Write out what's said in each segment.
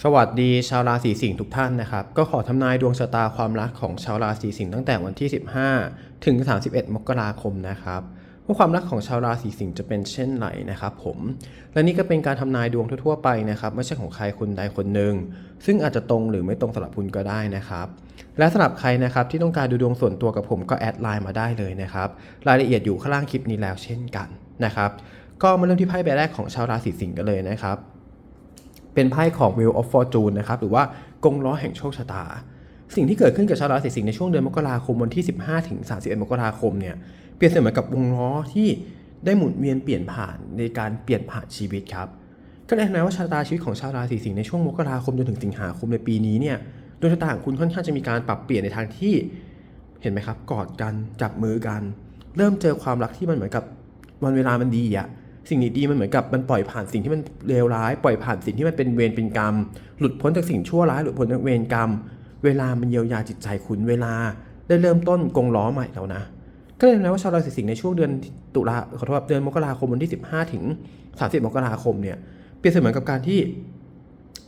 สวัสดีชาวราศีสิงห์ทุกท่านนะครับก็ขอทำนายดวงชะตาความรักของชาวราศีสิงห์ตั้งแต่วันที่ 15 ถึง 31 มกราคมนะครับว่าความรักของชาวราศีสิงห์จะเป็นเช่นไรนะครับผมและนี่ก็เป็นการทำนายดวงทั่วๆไปนะครับไม่ใช่ของใครคนใดคนหนึ่งซึ่งอาจจะตรงหรือไม่ตรงสำหรับคุณก็ได้นะครับ และสำหรับใครนะครับที่ต้องการดูดวงส่วนตัวกับผมก็แอดไลน์มาได้เลยนะครับรายละเอียดอยู่ข้างล่างคลิปนี้แล้วเช่นกันนะครับก็มาเริ่มที่ไพ่ใบแรกของชาวราศีสิงห์กันเลยนะครับ เป็นไพ่ของ Wheel of Fortune นะครับหรือว่ากงล้อแห่งโชคชะตา สิ่งที่เกิดขึ้นกับชาวราศีสิงห์ในช่วงเดือนมกราคมวันที่ 15ถึง31มกราคมเนี่ยเปรียบเสมือนกับวงล้อที่ได้หมุนเวียนเปลี่ยนผ่านในการเปลี่ยนผ่านชีวิตครับก็เลยทำให้ว่าชะตาชีวิตของชาวราศีสิงห์ในช่วงมกราคมจนถึงสิงหาคมในปีนี้เนี่ยดวงชะตาของคุณค่อนข้างจะมีการปรับเปลี่ยนในทางที่เห็นไหมครับกอดกันจับมือกัน เริ่มเจอความรักที่มันเหมือนกับวันเวลามันดีอะ สิ่งดีๆมันเหมือนกับมันปล่อยผ่านสิ่งที่มันเลวร้าย ปล่อยผ่านสิ่งที่มันเป็นเวรเป็นกรรม หลุดพ้นจากสิ่งชั่วร้ายหลุดพ้นจากเวรกรรม เวลามันเยียวยาจิตใจคุณเวลาได้เริ่มต้นกงล้อใหม่แล้วนะก็เลยทำให้ว่าชาวราศีสิงห์ในช่วงเดือนตุลาขอโทษครับเดือนมกราคมวันที่ 15 ถึง 30 มกราคมเนี่ยเปรียบเสมือนกับการที่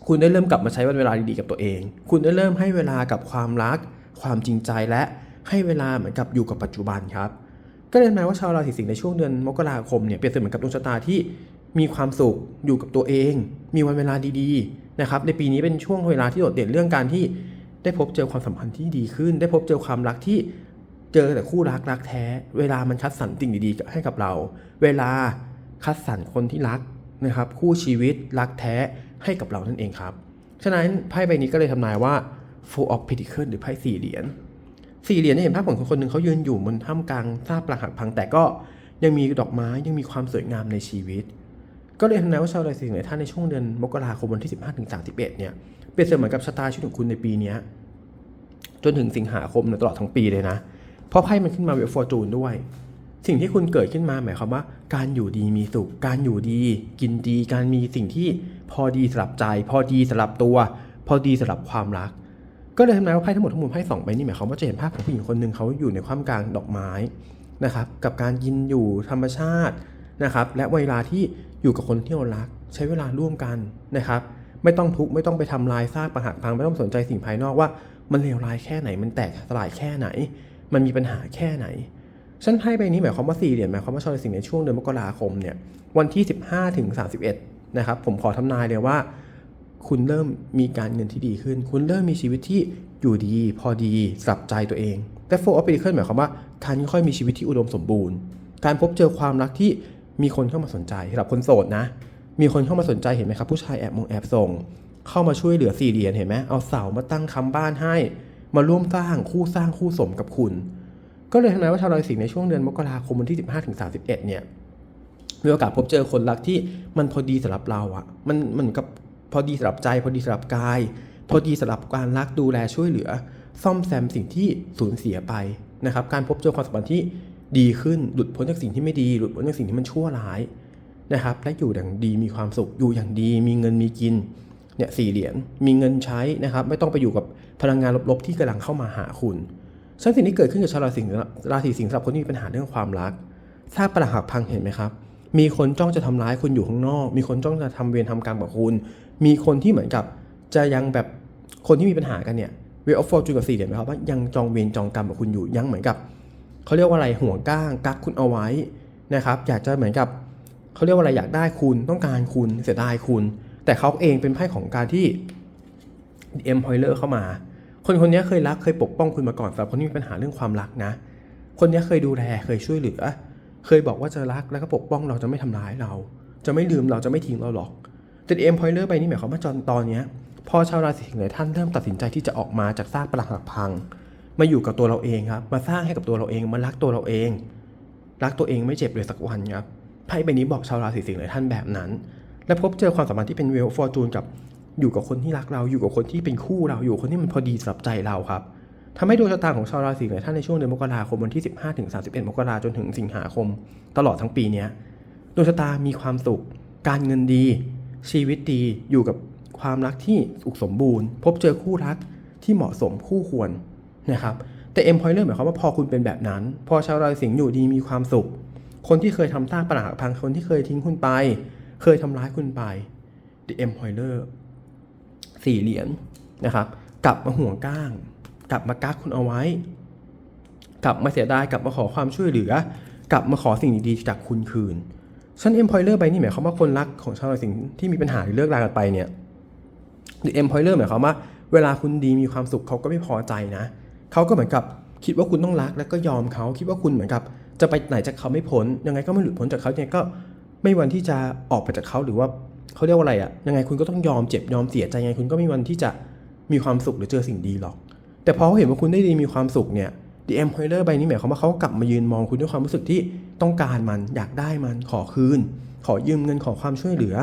คุณได้เริ่มกลับมาใช้วันเวลาดีๆกับตัวเอง คุณได้เริ่มให้เวลากับความรัก ความจริงใจและให้เวลาเหมือนกับอยู่กับปัจจุบันครับ ก็เลยหมายว่าชาวราศีสิงห์ในช่วงเดือนมกราคมเนี่ยเปรียบเสมือนกับดวงชะตาที่มีความสุขอยู่กับตัวเอง มีวันเวลาดีๆนะครับในปีนี้เป็นช่วงเวลาที่โดดเด่นเรื่องการที่ได้พบเจอความสัมพันธ์ที่ดีขึ้น ได้พบเจอความรักที่เจอแต่คู่รักรักแท้ เวลามันคัดสรรสิ่งดีๆให้กับเรา เวลาคัดสรรคนที่รักนะครับคู่ชีวิตรักแท้ให้กับเรานั่นเองครับ ฉะนั้นไพ่ใบนี้ก็เลยทำนายว่า Four of pentacle หรือไพ่สี่เหรียญ สี่เหรียญเนี่ยเห็นภาพของคนคนหนึ่งเขายืนอยู่บนท่ามกลางซากปรักหักพังแต่ก็ยังมีดอกไม้ยังมีความสวยงามในชีวิต ก็เลยทำนายว่าชาวราศีสิงห์ท่านในช่วงเดือนมกราคมวันที่ 15ถึง31เนี่ยเปรียบเสมือนกับชะตาชีวิตของคุณในปีนี้จนถึงสิงหาคมเนี่ยตลอดทั้งปีเลยนะ เพราะไพ่มันขึ้นมาเวลฟอร์จูนด้วย สิ่งที่คุณเกิดขึ้นมาหมายความว่า การอยู่ดีมีสุข การอยู่ดี กินดี การมีสิ่งที่พอดีสำหรับใจ พอดีสำหรับตัว พอดีสำหรับความรัก ก็เลยทำนายว่าไพ่ทั้งหมดทั้งมวลไพ่สองใบนี้หมายความว่าจะเห็นภาพของผู้หญิงคนหนึ่งเขาอยู่ในความกลางดอกไม้นะครับกับการกินอยู่ธรรมชาตินะครับและเวลาที่อยู่กับคนที่เรารัก ใช้เวลาร่วมกันนะครับ ไม่ต้องทุกข์ไม่ต้องไปทำลายซากปรักหักพังไม่ต้องสนใจสิ่งภายนอกว่า มันเลวร้ายแค่ไหนมันแตกสลายแค่ไหน มันมีปัญหาแค่ไหนฉันไพ่ใบนี้หมายความว่าสี่เหรียญหมายความว่าชาวราศีสิงในช่วงเดือนมกราคมเนี่ยวันที่ 15ถึง31นะครับผมขอทำนายเลยว่า คุณเริ่มมีการเงินที่ดีขึ้น คุณเริ่มมีชีวิตที่อยู่ดี พอดีสับใจตัวเองแต่โฟร์ออฟเป c l e หมายความว่าการค่อยมีชีวิตที่อุดมสมบูรณ์ การพบเจอความรักที่มีคนเข้ามาสนใจสำหรับคนโสดนะ มีคนเข้ามาสนใจเห็นไหมครับ ผู้ชายแอบมองแอบส่ง เข้ามาช่วยเหลือสี่เหรียญเห็นไหมเอาเสามาตั้งค้ำบ้านให้ มาร่วมสร้างคู่สร้างคู่สมกับคุณ ก็เลยทำนายว่าชาวราศีสิงห์ในช่วงเดือนมกราคมวันที่ 15ถึง31 เนี่ยมีโอกาสพบเจอคนรักที่มันพอดีสำหรับเราอะมันมันเหมือนกับ พอดีสำหรับใจ พอดีสำหรับกาย พอดีสำหรับการรักดูแลช่วยเหลือ ซ่อมแซมสิ่งที่สูญเสียไปนะครับการพบเจอความสัมพันธ์ที่ดีขึ้นหลุดพ้นจากสิ่งที่ไม่ดีหลุดพ้นจากสิ่งที่มันชั่วร้ายนะครับและอยู่อย่างดีมีความสุขอยู่อย่างดี มีเงินมีกินเนี่ยสี่เหรียญมีเงินใช้นะครับไม่ต้องไปอยู่กับพลังงานลบๆที่กำลังเข้ามาหาคุณฉะนั้นสิ่งที่เกิดขึ้นกับชาวราศีสิงห์ราศีสิงห์สำหรับคนที่มีปัญหาเรื่องความรักถ้าประหักพังเห็นไหมครับ มีคนจ้องจะทำร้ายคุณอยู่ข้างนอก มีคนจ้องจะทำเวรทำกรรมกับคุณ มีคนที่เหมือนกับ จะยังแบบคนที่มีปัญหากันเนี่ยเวลออฟฟอร์จูนกับสี่เหรียญนะครับว่ายังจองเวรจองกรรมกับคุณอยู่ยังเหมือนกับเขาเรียกว่าอะไรห่วงก้างกักคุณเอาไว้นะครับ อยากจะเหมือนกับเขาเรียกว่าอะไรอยากได้คุณต้องการคุณเสียดายคุณ แต่เขาเองเป็นไพ่ของการที่เอ็มพอยเลอร์เข้ามา คนคนนี้เคยรักเคยปกป้องคุณมาก่อนสำหรับคนที่มีปัญหาเรื่องความรักนะ คนนี้เคยดูแลเคยช่วยเหลือ เคยบอกว่าจะรักแล้วก็ปกป้องเราจะไม่ทำร้ายเรา จะไม่ลืมเราจะไม่ทิ้งเราหรอก แต่เอ็มพอยเลอร์ไปนี่หมายความว่าจนตอนนี้พอชาวราศีสิงห์หลายท่านเริ่มตัดสินใจที่จะออกมาจากซากปรักหักพัง มาอยู่กับตัวเราเองครับ มาสร้างให้กับตัวเราเอง มารักตัวเราเอง รักตัวเองไม่เจ็บเลยสักวันครับไพ่ใบนี้บอกชาวราศีสิงห์หลายท่านแบบนั้น และพบเจอความสัมพันธ์ที่เป็นเวลฟอร์จูนกับอยู่กับคนที่รักเราอยู่กับคนที่เป็นคู่เราอยู่คนที่มันพอดีสำหรับใจเราครับทำให้ดวงชะตาของชาวราศีหลายท่านในช่วงเดือนมกราคมวันที่ 15ถึง31 มกราจนถึงสิงหาคม ตลอดทั้งปีนี้ดวงชะตามีความสุข การเงินดี ชีวิตดีอยู่กับความรักที่สุขสมบูรณ์ พบเจอคู่รักที่เหมาะสมคู่ควรนะครับแต่เอ็มพอยเลอร์หมายความว่าพอคุณเป็นแบบนั้น พอชาวราศีสิงห์อยู่ดีมีความสุข คนที่เคยทำสร้าปัญหาพังคนที่เคยทิ้งคุณไป เคยทำร้ายคุณไป The Empoiler สี่เหรียญนะครับ กลับมาห่วงก้าง กลับมากักคุณเอาไว้ กลับมาเสียดายกลับมาขอความช่วยเหลือ กลับมาขอสิ่งดีๆจากคุณคืน ฉันเอ็มพอยเลอร์ไปนี่หมายความว่าคนรักของชาวราศีสิงที่มีปัญหาหรือเลิกรากันไปเนี่ยหรือเอ็มพอยเลอร์หมายความว่า เวลาคุณดีมีความสุขเขาก็ไม่พอใจนะเขาก็เหมือนกับคิดว่าคุณต้องรักแล้วก็ยอมเขาคิดว่าคุณเหมือนกับ จะไปไหนจากเขาไม่พ้นยังไงก็ไม่หลุดพ้นจากเขายังไงก็ไม่วันที่จะออกไปจากเขาหรือว่าเขาเรียกว่าอะไรอะยังไงคุณก็ต้องยอมเจ็บยอมเสียใจยังไงคุณก็ไม่มีวันที่จะมีความสุขหรือเจอสิ่งดีหรอก แต่พอเขาเห็นว่าคุณได้ดีมีความสุขเนี่ย The Employer ใบนี้หมายความว่าเขากลับมายืนมองคุณด้วยความรู้สึกที่ ต้องการมันอยากได้มันขอคืน ขอยืมเงินขอความช่วยเหลือ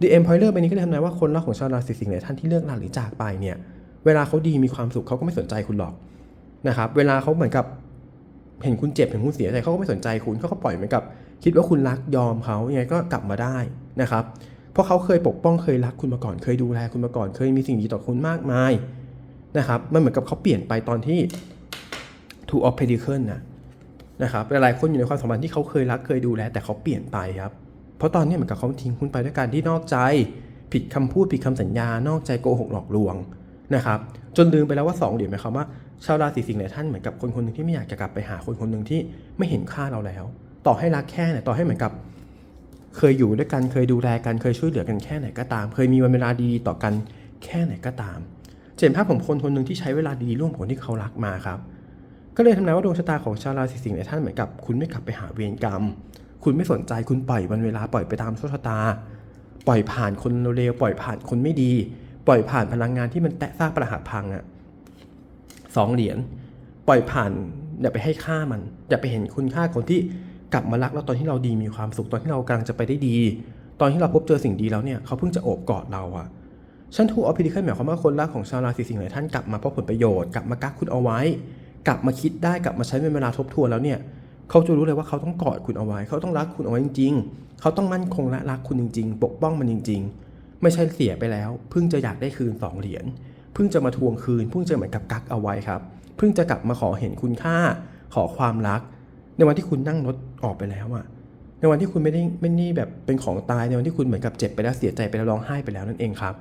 The Employer ใบนี้ก็เลยทำนายว่าคนรักของชาวราศีสิงห์หลายท่านที่เลิกลาหรือจากไปเนี่ยเวลาเขาดีมีความสุขเขาก็ไม่สนใจคุณหรอกนะครับเวลาเขาเหมือนกับเห็นคุณเจ็บเห็นคุณเสียใจเขาก็ไม่สนใจคุณเขาก็ปล่อยเหมือนกับคิดว่าคุณรักยอมเขายังไงก็กลับมาได้นะครับ เพราะเขาเคยปกป้องเคยรักคุณมาก่อน เคยดูแลคุณมาก่อน เคยมีสิ่งดีต่อคุณมากมายนะครับ มันเหมือนกับเขาเปลี่ยนไปตอนที่ two of Pentacles นะ นะครับหลายๆคนอยู่ในความสัมพันธ์ที่เขาเคยรักเคยดูแลแต่เขาเปลี่ยนไปครับเพราะตอนนี้เหมือนกับเขาทิ้งคุณไปด้วยการที่นอกใจ ผิดคำพูดผิดคำสัญญา นอกใจโกหกหลอกลวงนะครับจนลืมไปแล้วว่า2เหรียญหมายความว่าชาวราศีสิงห์หลายท่านเหมือนกับคนคนหนึ่งที่ไม่อยากจะกลับไปหาคนคนหนึ่งที่ไม่เห็นค่าเราแล้ว ต่อให้รักแค่ไหนต่อให้เหมือนกับ เคยอยู่ด้วยกันเคยดูแลกันเคยช่วยเหลือกันแค่ไหนก็ตาม เคยมีวันเวลาดีๆต่อกันแค่ไหนก็ตามเห็นภาพของคนคนหนึ่งที่ใช้เวลาดีร่วมกับคนที่เขารักมาครับ ก็เลยทำนายว่าดวงชะตาของชาวราศีสิงห์หลายท่านเหมือนกับ คุณไม่กลับไปหาเวรกรรม คุณไม่สนใจคุณปล่อยวันเวลาปล่อยไปตามโชคชะตา ปล่อยผ่านคนเร็วๆปล่อยผ่านคนไม่ดี ปล่อยผ่านพลังงานที่มันแตะซากประหักพังอะสองเหรียญปล่อยผ่านอย่าไปให้ค่ามัน อย่าไปเห็นคุณค่าคนที่กลับมารักเราตอนที่เราดีมีความสุขตอนที่เรากำลังจะไปได้ดี ตอนที่เราพบเจอสิ่งดีแล้วเนี่ยเขาเพิ่งจะโอบกอดเราอะฉันทูออพิดิเคิลหมายความว่าคนรักของชาวราศีสิงห์หลายท่านกลับมาเพราะผลประโยชน์กลับมากักคุณเอาไว้ กลับมาคิดได้กลับมาใช้เป็นเวลาทบทวนแล้วเนี่ยเขาจะรู้เลยว่าเขาต้องกอดคุณเอาไว้ เขาต้องรักคุณเอาไว้จริง ๆ เขาต้องมั่นคงและรักคุณจริง ๆ ปกป้องมันจริง ๆ ไม่ใช่เสียไปแล้ว เพิ่งจะอยากได้คืนสองเหรียญเพิ่งจะมาทวงคืนเพิ่งจะเหมือนกับกักเอาไว้ครับ เพิ่งจะกลับมาขอเห็นคุณค่า ขอความรัก ในวันที่คุณนั่งรถออกไปแล้วอะในวันที่คุณไม่ได้ไม่นี่แบบเป็นของตายในวันที่คุณเหมือนกับเจ็บไปแล้วเสียใจไปแล้วร้องไห้ไปแล้วนั่นเองครับ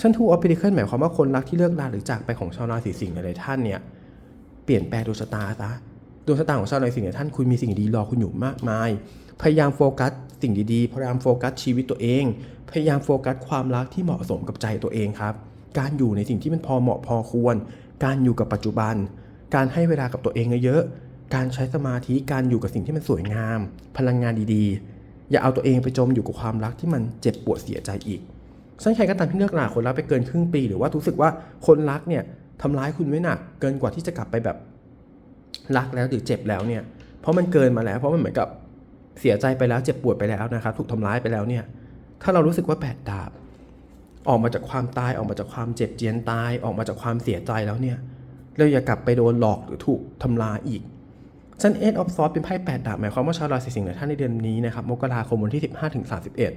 ชั้นทูออฟพิเคิลหมายความว่าคนรักที่เลิกลาหรือจากไปของชาวราศีสิงห์หลายท่านเนี่ย เปลี่ยนแปลงดวงชะตาซะดวงชะตาของชาวราศีสิงห์เนี่ยท่านคุณมีสิ่งดีรอคุณอยู่มากมาย พยายามโฟกัสสิ่งดีๆพยายามโฟกัสชีวิตตัวเอง พยายามโฟกัสความรักที่เหมาะสมกับใจตัวเองครับ การอยู่ในสิ่งที่มันพอเหมาะพอควร การอยู่กับปัจจุบัน การให้เวลากับตัวเองเยอะๆการใช้สมาธิการอยู่กับสิ่งที่มันสวยงาม พลังงานดีๆ อย่าเอาตัวเองไปจมอยู่กับความรักที่มันเจ็บปวดเสียใจอีกฉันใครก็ตามที่เลิกลาคนรักไปเกินครึ่งปี หรือว่ารู้สึกว่าคนรักเนี่ย ทำร้ายคุณไว้หนักเกินกว่าที่จะกลับไปแบบรักแล้วหรือเจ็บแล้วเนี่ย เพราะมันเกินมาแล้ว เพราะมันเหมือนกับเสียใจไปแล้วเจ็บปวดไปแล้วนะครับ ถูกทำร้ายไปแล้วเนี่ย ถ้าเรารู้สึกว่าแปดดาบ ออกมาจากความตายออกมาจากความเจ็บเจียนตายออกมาจากความเสียใจแล้วเนี่ย เราอย่ากลับไปโดนหลอกหรือถูกทำลายอีกซันเอ็ดออฟซอฟเป็นไพ่แปดดาบหมายความว่าชาวราศีสิงห์หลายท่านในเดือนนี้นะครับมกราคมวันที่ 15ถึง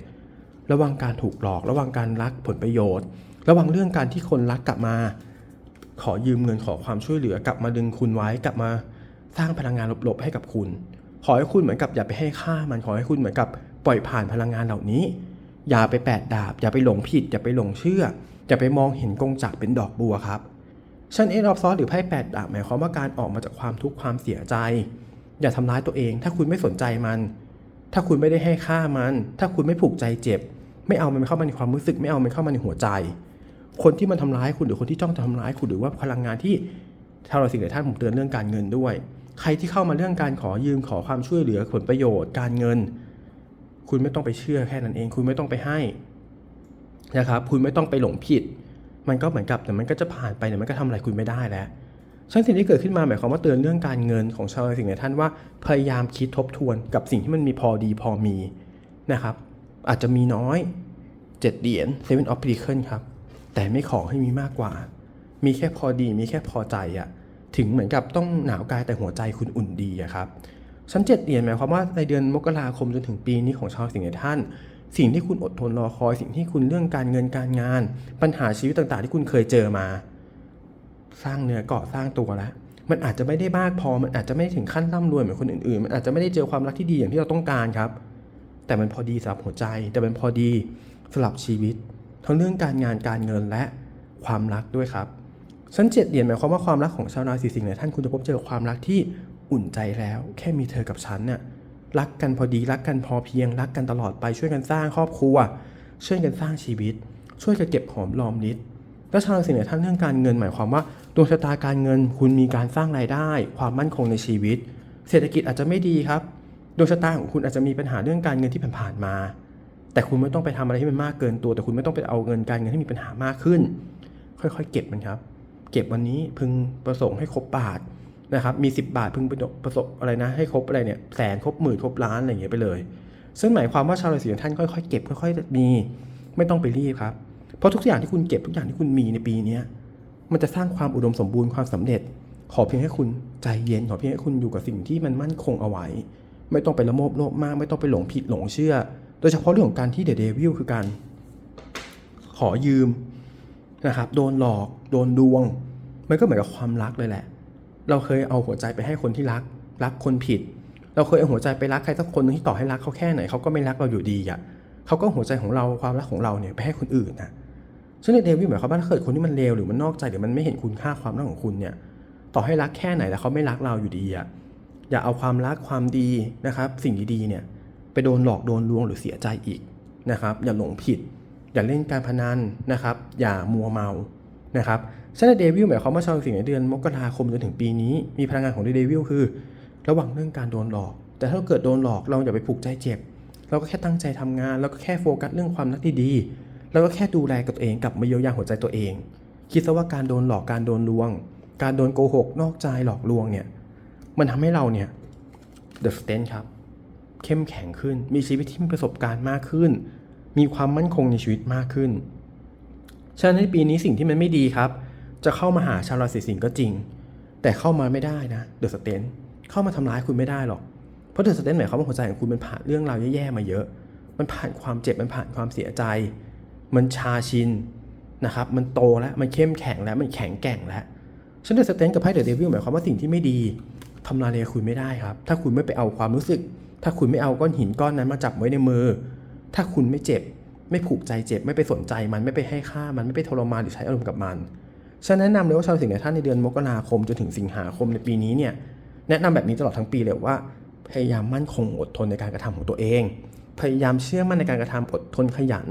31 ระวังการถูกหลอก ระวังการรักผลประโยชน์ ระวังเรื่องการที่คนรักกลับมา ขอยืมเงินขอความช่วยเหลือกลับมาดึงคุณไว้กลับมาสร้างพลังงานลบๆให้กับคุณ ขอให้คุณเหมือนกับอย่าไปให้ค่ามันขอให้คุณเหมือนกับปล่อยผ่านพลังงานเหล่านี้ อย่าไปแปดดาบ อย่าไปหลงผิด อย่าไปหลงเชื่อ อย่าไปมองเห็นกงจักเป็นดอกบัวครับชันเอ็นออฟซอสหรือไพ่แปดดาบหมายความว่าการออกมาจากความทุกข์ความเสียใจ อย่าทำร้ายตัวเอง ถ้าคุณไม่สนใจมัน ถ้าคุณไม่ได้ให้ค่ามัน ถ้าคุณไม่ผูกใจเจ็บ ไม่เอามันเข้ามาในความรู้สึก ไม่เอามันเข้ามาในหัวใจ คนที่มันทำร้ายคุณหรือคนที่จ้องจะทำร้ายคุณหรือว่าพลังงานที่ถ้าเราสิ่งใดท่านผมเตือนเรื่องการเงินด้วย ใครที่เข้ามาเรื่องการขอยืมขอความช่วยเหลือผลประโยชน์ การเงิน คุณไม่ต้องไปเชื่อแค่นั้นเอง คุณไม่ต้องไปให้นะครับคุณไม่ต้องไปหลงผิด มันก็เหมือนกับแต่มันก็จะผ่านไปแต่มันก็ทำอะไรคุณไม่ได้แล้วฉะนั้นสิ่งที่เกิดขึ้นมาหมายความว่าเตือนเรื่องการเงินของชาวราศีสิงห์ในท่านว่าพยายามคิดทบทวนกับสิ่งที่มันมีพอดีพอมีนะครับอาจจะมีน้อยเจ็ดเหรียญเซเว่นออฟพิเคิลครับ แต่ไม่ขอให้มีมากกว่า มีแค่พอดีมีแค่พอใจอะถึงเหมือนกับต้องหนาวกายแต่หัวใจคุณอุ่นดีอะครับชั้นเจ็ดเหรียญหมายความว่าในเดือนมกราคมจนถึงปีนี้ของชาวสิงห์ท่าน สิ่งที่คุณอดทนรอคอยสิ่งที่คุณเรื่องการเงินการงาน ปัญหาชีวิตต่างๆ ที่คุณเคยเจอมา สร้างเนื้อเกาะสร้างตัวแล้วมันอาจจะไม่ได้มากพอมันอาจจะไม่ถึงขั้นร่ำรวยเหมือนคนอื่นๆ มันอาจจะไม่ได้เจอความรักที่ดีอย่างที่เราต้องการครับ แต่มันพอดีสำหรับหัวใจ แต่มันพอดีสำหรับชีวิต ทั้งเรื่องการงานการเงินและความรักด้วยครับชั้นเจ็ดเหรียญหมายความว่าความรักของชาวราศีสิงห์เนี่ยท่านคุณจะพบเจอความรักที่อุ่นใจแล้ว แค่มีเธอกับฉันเนี่ยรักกันพอดีรักกันพอเพียง รักกันตลอดไปช่วยกันสร้างครอบครัว ช่วยกันสร้างชีวิต ช่วยกันเก็บหอมรอมริดและชาวราศีเนี่ยท่านเรื่องการเงินหมายความว่าดวงชะตาการเงิน คุณมีการสร้างรายได้ ความมั่นคงในชีวิต เศรษฐกิจอาจจะไม่ดีครับดวงชะตาของคุณอาจจะมีปัญหาเรื่องการเงินที่ผ่านๆมา แต่คุณไม่ต้องไปทำอะไรที่มันมากเกินตัว แต่คุณไม่ต้องไปเอาเงินการเงินที่มีปัญหามากขึ้น ค่อยๆ เก็บมันครับ เก็บวันนี้พึงประสงค์ให้ครบบาทนะครับ มี 10 บาทพึงประสบอะไรนะ ให้ครบอะไรเนี่ยแสนครบหมื่นครบล้านอะไรอย่างเงี้ยไปเลย ซึ่งหมายความว่าชาวราศีของท่านค่อยๆ เก็บค่อยๆมีไม่ต้องไปรีบครับ เพราะทุกอย่างที่คุณเก็บทุกอย่างที่คุณมีในปีนี้มันจะสร้างความอุดมสมบูรณ์ความสำเร็จ ขอเพียงให้คุณใจเย็นขอเพียงให้คุณอยู่กับสิ่งที่มันมั่นคงเอาไว้ ไม่ต้องไปละโมบโลภมาก ไม่ต้องไปหลงผิดหลงเชื่อ โดยเฉพาะเรื่องของการที่เดอะเดวิลคือการขอยืมนะครับ โดนหลอก โดนดวง มันก็เหมือนกับความรักเลยแหละ เราเคยเอาหัวใจไปให้คนที่รัก รักคนผิด เราเคยเอาหัวใจไปรักใครสักคนหนึงที่ต่อให้รักเขาแค่ไหนเขาก็ไม่รักเราอยู่ดีอะเขาก็หัวใจของเราความรักของเราเนี่ยไปให้คนอื่นนะซึ่งในเดวิลหมายความว่าถ้าเกิดคนที่มันเลวหรือมันนอกใจหรือมันไม่เห็นคุณค่าความรักของคุณเนี่ย ต่อให้รักแค่ไหนแล้วเขาไม่รักเราอยู่ดีอะอย่าเอาความรักความดีนะครับ สิ่งดีๆเนี่ย โดนหลอกโดนลวงหรือเสียใจอีกนะครับ อย่าหลงผิด อย่าเล่นการพนันนะครับ อย่ามัวเมานะครับฉะนั้นเดวิลหมายความว่าชาวสิงห์ในเดือนมกราคมจนถึงปีนี้มีพลังงานของเดวิลคือ ระวังเรื่องการโดนหลอก แต่ถ้าเกิดโดนหลอกเราอย่าไปผูกใจเจ็บ เราก็แค่ตั้งใจทำงานแล้วก็แค่โฟกัสเรื่องความรักที่ดีแล้วก็แค่ดูแลกับตัวเองกลับมาเยียวยาหัวใจตัวเอง คิดซะว่าการโดนหลอกการโดนลวง การโดนโกหกนอกใจหลอกลวงเนี่ยมันทำให้เราเนี่ย The Stand ครับ เข้มแข็งขึ้น มีชีวิตที่มีประสบการณ์มากขึ้น มีความมั่นคงในชีวิตมากขึ้น ฉะนั้นในปีนี้สิ่งที่มันไม่ดีครับ จะเข้ามาหาชาวราศีสิงห์ก็จริง แต่เข้ามาไม่ได้นะเดอะสเตนเข้ามาทำร้ายคุณไม่ได้หรอก เพราะเดอะสเตนหมายความว่าหัวใจของคุณมันผ่านเรื่องราวแย่ๆมาเยอะ มันผ่านความเจ็บ มันผ่านความเสียใจ มันชาชินนะครับ มันโตแล้ว มันเข้มแข็งแล้ว มันแข็งแกร่งแล้วฉันเดอะสเตนกับไพ่เดอะเดวิลหมายความว่าสิ่งที่ไม่ดีทำลายเลยคุณไม่ได้ครับ ถ้าคุณไม่ไปเอาความรู้สึก ถ้าคุณไม่เอาก้อนหินก้อนนั้นมาจับไว้ในมือ ถ้าคุณไม่เจ็บ ไม่ผูกใจเจ็บ ไม่ไปสนใจมัน ไม่ไปให้ค่ามัน ไม่ไปทรมานหรือใช้อารมณ์กับมัน ฉันแนะนำเลยว่าชาวสิงห์ท่านในเดือนมกราคมจนถึงสิงหาคมในปีนี้เนี่ย แนะนำแบบนี้ตลอดทั้งปีเลยว่า พยายามมั่นคงอดทนในการกระทำของตัวเอง พยายามเชื่อมั่นในการกระทำอดทนขยัน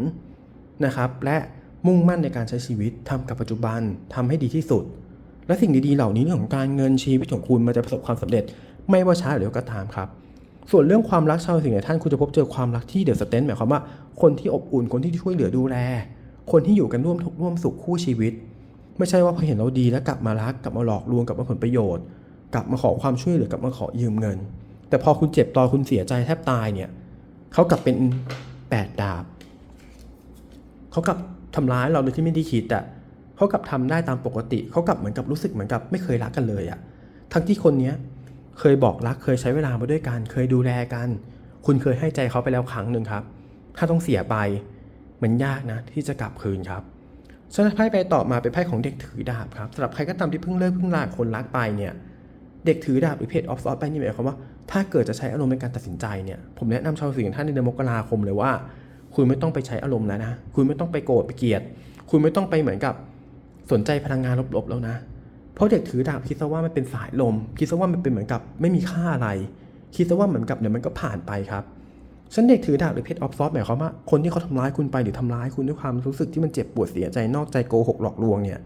นะครับ และมุ่งมั่นในการใช้ชีวิตทำกับปัจจุบันทำให้ดีที่สุด และสิ่งดีๆเหล่านี้เรื่องของการเงินชีวิตของคุณมันจะประสบความสำเร็จ ไม่ว่าช้าหรือเร็วก็ตามครับ ส่วนเรื่องความรักชาวสิงห์ท่านคุณจะพบเจอความรักที่เดือดสเตนหมายความว่าคนที่อบอุ่นคนที่ช่วยเหลือดูแล คนที่อยู่กันร่วมทุกข์ร่วมสุขคู่ชีวิต ไม่ใช่ว่าพอเห็นเราดีแล้วกลับมารักกลับมาหลอกลวงกลับมาผลประโยชน์ กลับมาขอความช่วยเหลือกลับมาขอยืมเงิน แต่พอคุณเจ็บตอนคุณเสียใจแทบตายเนี่ยเขากลับเป็นแปดดาบเขากลับทำร้ายเราโดยที่ไม่ได้คิดอะเขากลับทำได้ตามปกติเขากลับเหมือนกับรู้สึกเหมือนกับไม่เคยรักกันเลยอะทั้งที่คนเนี้ย เคยบอกรัก เคยใช้เวลามาด้วยกัน เคยดูแลกัน คุณเคยให้ใจเขาไปแล้วครั้งหนึ่งครับ ถ้าต้องเสียไปมันยากนะที่จะกลับคืนครับส่วนไพ่ไปต่อมาเป็นไพ่ของเด็กถือดาบครับสำหรับใครก็ตามที่เพิ่งเลิกเพิ่งลาคนรักไปเนี่ยเด็กถือดาบหรือเพจออฟซอสไปนี่หมายความว่าถ้าเกิดจะใช้อารมณ์ในการตัดสินใจเนี่ยผมแนะนำชาวสิงห์ท่านในเดือนมกราคมเลยว่า คุณไม่ต้องไปใช้อารมณ์แล้วนะ คุณไม่ต้องไปโกรธไปเกลียด คุณไม่ต้องไปเหมือนกับสนใจพลังงานลบๆแล้วนะ เพราะเด็กถือดาบคิดซะว่ามันเป็นสายลม คิดซะว่ามันเป็นเหมือนกับไม่มีค่าอะไร คิดซะว่าเหมือนกับเดี๋ยวมันก็ผ่านไปครับฉันเด็กถือดาบหรือเพชรออฟซอฟหมายความว่าคนที่เขาทำร้ายคุณไปหรือทำร้ายคุณด้วยความรู้สึกที่มันเจ็บปวดเสียใจนอกใจโกหกหลอกลวงเนี่ย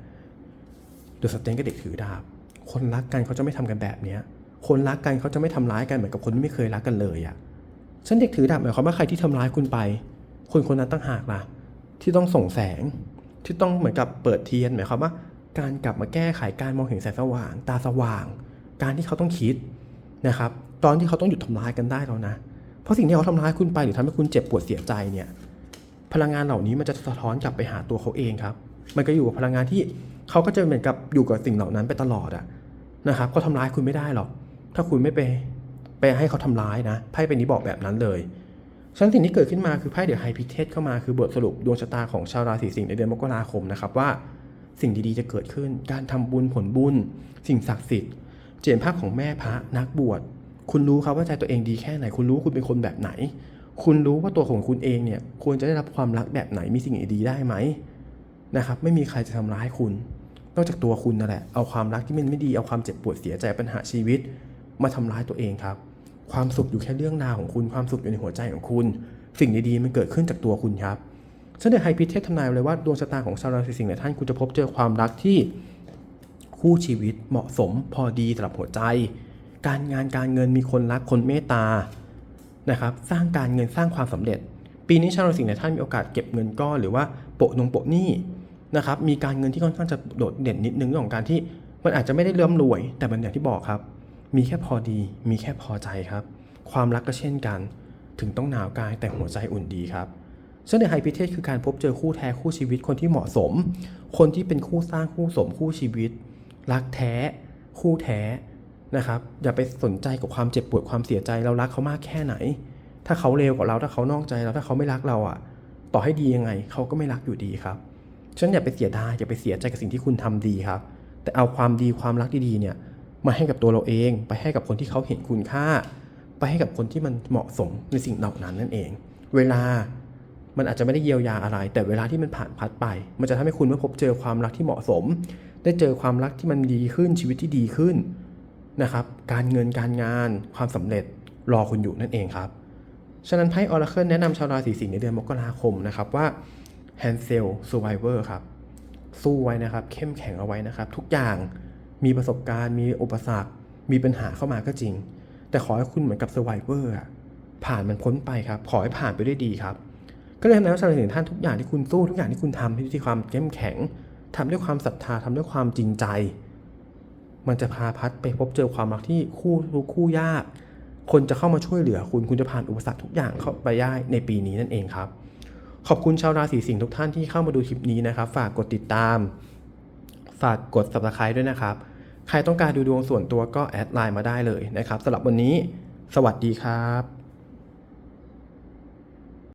เดอะสเตนก็เด็กถือดาบ คนรักกันเขาจะไม่ทำกันแบบเนี้ยคนรักกันเขาจะไม่ทำร้ายกันเหมือนกับคนที่ไม่เคยรักกันเลยอะ่ะฉันเด็กถือดาบหมายความว่าใครที่ทำร้ายคุณไป คนคนนั้นตั้งหากล่ะที่ต้องส่งแสงที่ต้องเหมือนกับเปิดเทียนหมายความว่า การกลับมาแก้ไขการมองเห็นแสงสว่าง ตาสว่าง การที่เขาต้องคิดนะครับ ตอนที่เขาต้องหยุดทำร้ายกันได้แล้วนะ เพราะสิ่งที่เขาทำร้ายคุณไปหรือทำให้คุณเจ็บปวดเสียใจเนี่ย พลังงานเหล่านี้มันจะสะท้อนกลับไปหาตัวเขาเองครับ มันก็อยู่กับพลังงานที่เขาก็จะเหมือนกับอยู่กับสิ่งเหล่านั้นไปตลอดอะนะครับเขาทำร้ายคุณไม่ได้หรอก ถ้าคุณไม่ไปไปให้เขาทำร้ายนะ ไพ่ใบนี้บอกแบบนั้นเลยฉะนั้นสิ่งที่เกิดขึ้นมาคือไพ่เดี๋ยวไฮพิเทสเข้ามาคือบทสรุปดวงชะตาของชาวราศีสิงห์ในเดือนมกราคมนะครับว่า สิ่งดีๆจะเกิดขึ้น การทำบุญผลบุญ สิ่งศักดิ์สิทธิ์เจนภาพของแม่พระนักบวช คุณรู้ครับว่าใจตัวเองดีแค่ไหน คุณรู้คุณเป็นคนแบบไหน คุณรู้ว่าตัวของคุณเองเนี่ยควรจะได้รับความรักแบบไหน มีสิ่งดีๆได้ไหมนะครับ ไม่มีใครจะทำร้ายคุณ นอกจากตัวคุณนั่นแหละ เอาความรักที่มันไม่ดี เอาความเจ็บปวดเสียใจปัญหาชีวิต มาทำร้ายตัวเองครับ ความสุขอยู่แค่เรื่องราวของคุณ ความสุขอยู่ในหัวใจของคุณ สิ่งดีๆมันเกิดขึ้นจากตัวคุณครับ ซึ่งในไฮพิเทสทำนายเลยว่าดวงชะตาของชาวราศีสิงห์ในท่านคุณจะพบเจอความรักที่คู่ชีวิตเหมาะสมพอดีสำหรับหัวใจ การงานการเงินมีคนรักคนเมตตานะครับสร้างการเงินสร้างความสำเร็จ ปีนี้ชาวราศีสิงห์ในท่านมีโอกาสเก็บเงินก้อนหรือว่าโปะนงโปะหนี้นะครับมีการเงินที่ค่อนข้างจะโดดเด่นนิดนึงเรื่องของการที่มันอาจจะไม่ได้เลื่มรวย แต่มันอย่างที่บอกครับ มีแค่พอดี มีแค่พอใจครับ ความรักก็เช่นกัน ถึงต้องหนาวกายแต่หัวใจอุ่นดีครับ ซึ่งในไฮพิเทสคือการพบเจอคู่แท้คู่ชีวิตคนที่เหมาะสม คนที่เป็นคู่สร้างคู่สมคู่ชีวิต รักแท้ คู่แท้นะครับ อย่าไปสนใจกับความเจ็บปวดความเสียใจเรารักเขามากแค่ไหน ถ้าเขาเลวกว่าเราถ้าเขานอกใจเราถ้าเขาไม่รักเราอะ ต่อให้ดียังไงเขาก็ไม่รักอยู่ดีครับฉันอย่าไปเสียดายอย่าไปเสียใจกับสิ่งที่คุณทำดีครับ แต่เอาความดีความรักดีๆเนี่ยมาให้กับตัวเราเอง ไปให้กับคนที่เขาเห็นคุณค่า ไปให้กับคนที่มันเหมาะสมในสิ่งเหล่านั้นนั่นเอง เวลา มันอาจจะไม่ได้เยียวยาอะไร แต่เวลาที่มันผ่านพัดไป มันจะทำให้คุณเมื่อพบเจอความรักที่เหมาะสม ได้เจอความรักที่มันดีขึ้นชีวิตที่ดีขึ้นนะครับ การเงินการงานความสำเร็จรอคุณอยู่นั่นเองครับ ฉะนั้นไพ่ออร์เคิลแนะนำชาวราศีสิงห์ในเดือนมกราคมนะครับว่า Hand s e l Survivor ครับ สู้ไว้นะครับ เข้มแข็งเอาไว้นะครับ ทุกอย่างมีประสบการณ์มีอุปสรรค มีปัญหาเข้ามาก็จริง แต่ขอให้คุณเหมือนกับ Survivor อะผ่านมันพ้นไปครับ ขอให้ผ่านไปด้วยดีครับ ก็เลยทำให้ชาวราศีสิงห์ท่านทุกอย่างที่คุณสู้ทุกอย่างที่คุณทำที่ความเข้มแข็งทำด้วยความศรัทธาทำด้วยความจริงใจ มันจะพาพัดไปพบเจอความรักที่คู่ทุกคู่ยาก คนจะเข้ามาช่วยเหลือคุณคุณจะผ่านอุปสรรคทุกอย่างเข้าไปได้ในปีนี้นั่นเองครับ ขอบคุณชาวราศีสิงห์ทุกท่านที่เข้ามาดูคลิปนี้นะครับ ฝากกดติดตาม ฝากกด subscribe ด้วยนะครับ ใครต้องการดูดวงส่วนตัวก็แอดไลน์มาได้เลยนะครับสำหรับวันนี้ สวัสดีครับ